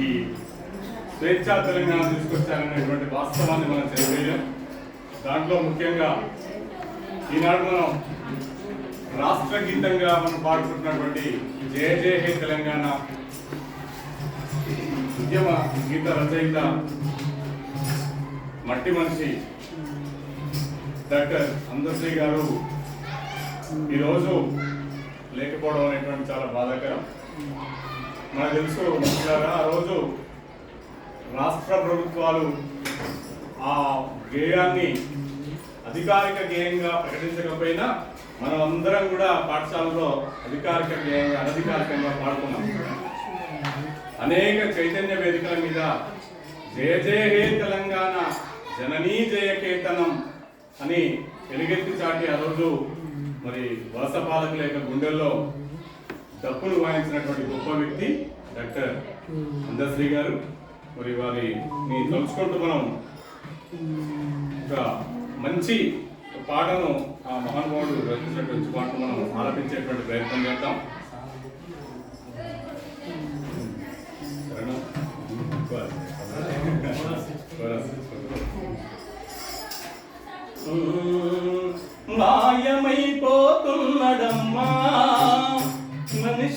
ఈ స్వేచ్ఛా తెలంగాణ తీసుకొచ్చారనేటువంటి వాస్తవాన్ని మనం తెలియజేయడం. దాంట్లో ముఖ్యంగా ఈనాడు మనం రాష్ట్ర గీతంగా మనం పాడుకుంటున్నటువంటి జయ జయ హే తెలంగాణ ఉద్యమ గీత రచయిత మట్టి మనిషి డాక్టర్ అందశ్రీ గారు ఈరోజు లేకపోవడం అనేటువంటి చాలా బాధాకరం. మనకు తెలుసు మిత్రులారా ఆ రోజు రాష్ట్ర ప్రభుత్వాలు ఆ గేయాన్ని అధికారిక గేయంగా ప్రకటించకపోయినా మనం అందరం కూడా పాఠశాలలో అధికారిక గేయంగా అనధికారికంగా పాడుకున్నాం. అనేక చైతన్య వేదికల మీద జయ జయ హే తెలంగాణ జననీ జయ కేతనం అని ఎలుగెత్తి చాటి ఆ రోజు మరి వలస పాలకుల యొక్క గుండెల్లో డప్పులు వాయించినటువంటి గొప్ప వ్యక్తి డాక్టర్ అందశ్రీ గారు. మరి వారి మీ తలుచుకుంటూ మనం ఒక మంచి పాటను ఆ మహానుభావుడు రచించినటువంటి పాటను మనం ఆలపించేటువంటి ప్రయత్నం చేద్దాం.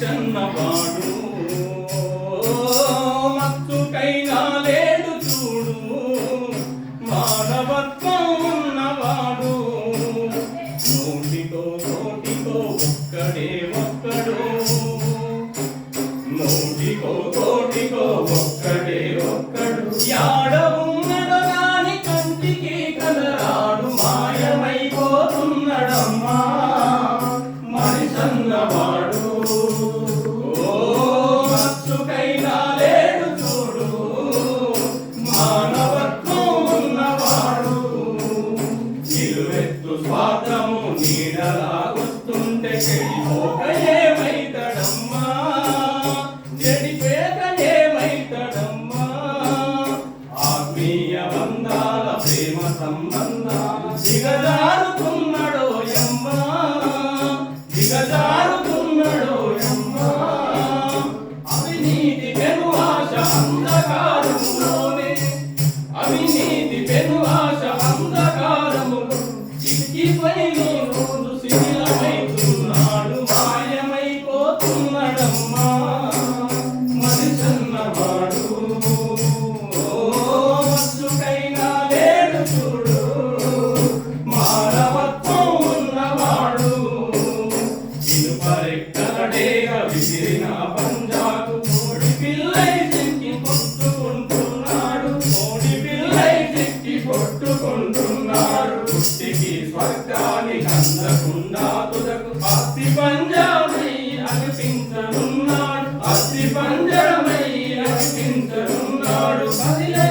మనిషన్నవాడు మత్తుకైనా లేడు చూడు. మానవత్వం ఉన్నవాడు. నోటితో నోటితో ఒక్కడే ఒక్కడు. నోటికో కోటికో ఒక్కడే ఒక్కడు. స్వర్గానికి అందకుండా తుదకు అస్థి పంజామై అనిపించనున్నాడు అస్థి పంజామై అనిపించనున్నాడు కదిలే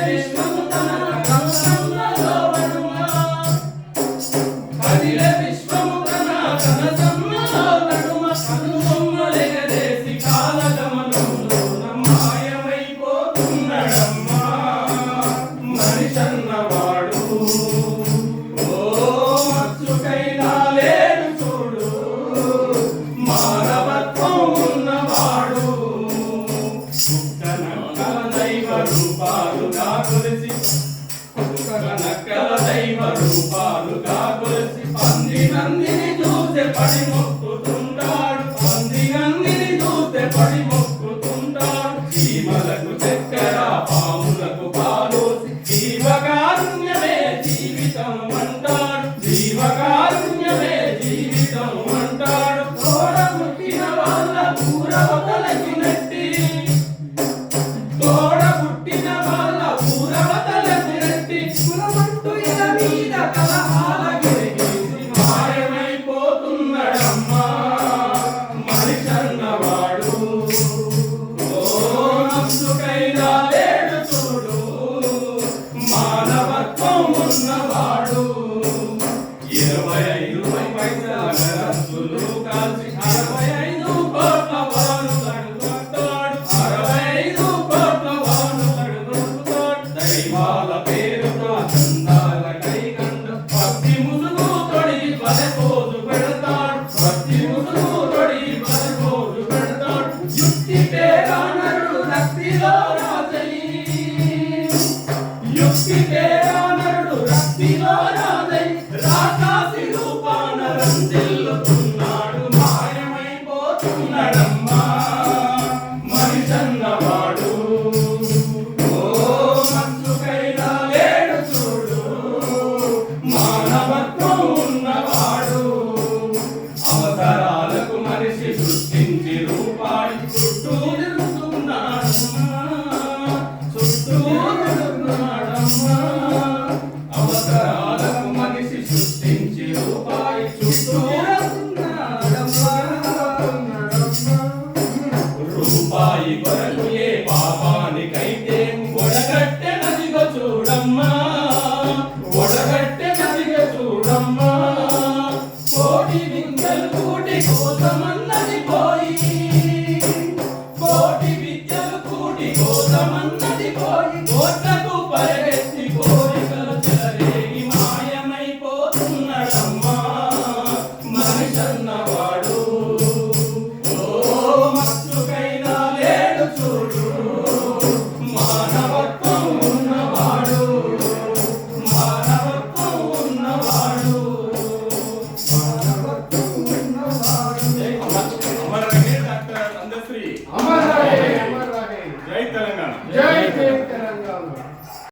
చూస్తే పడి మొక్కుతుంటాడు పంది చూస్తే పడి మొక్కుతుంటాడు చీమలకు చక్కెర పాములకు పాలోసి జీవకారుణ్యమే జీవితం రూపాయి ఏ పాపానికైతే ఒడగట్టె నదిగో చూడమ్మా. ఒడగట్టె నదిగో చూడమ్మా. కోటి విద్యలు కూటి కోసమన్నది పోయి. కోటి విద్యలు కూటి కోసమన్నది పోయి. కోరికలు చెలరేగి మనిషన్నవాడు